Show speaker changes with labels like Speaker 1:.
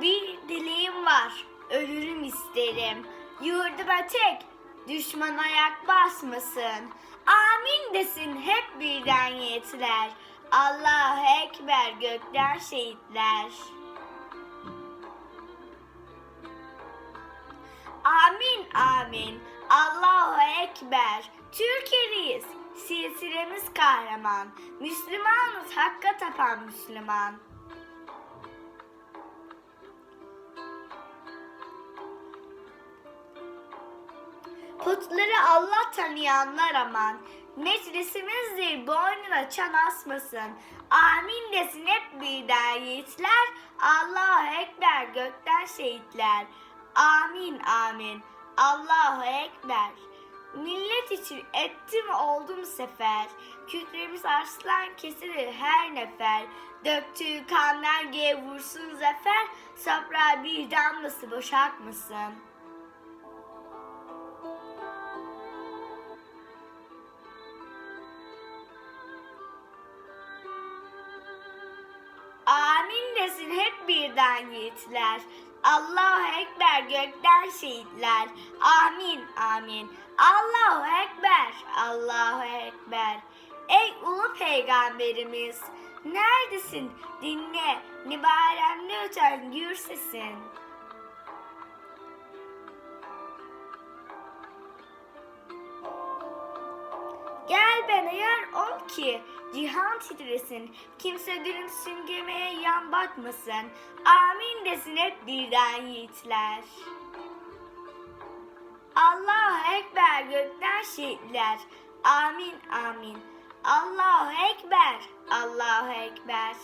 Speaker 1: Bir dileğim var, ölürüm isterim. Yurduma tek, düşman ayak basmasın. Amin desin hep birden yetler. Allah Ekber gökler şehitler. Amin amin. Allahu Ekber. Türkiye'liyiz. Silsilemiz kahraman. Müslümanız hakka tapan Müslüman. Putları Allah tanıyanlar aman. Meclisimizdir boynuna çan asmasın. Amin desin hep birden yiğitler. Allahu Ekber gökten şehitler. Amin amin. Allahu Ekber. Millet için ettim oldum sefer. Kükremiz arslan kesilir her nefer. Döktüğü kanlar diye vursun zafer. Toprağa bir damlası boşaltmasın. Amin desin hep birden yiğitler. Allahu Ekber gökten şehitler. Amin amin. Allahu Ekber. Allahu Ekber. Ey ulu peygamberimiz. Neredesin? Dinle. Nibaremde öten gür sesin. Gel bana yer ol ki cihan titresin. Kimse gülüm süngemeye yan batmasın. Amin desin hep birden yiğitler. Allahu Ekber gökten şehitler. Amin amin. Allahu Ekber. Allahu Ekber.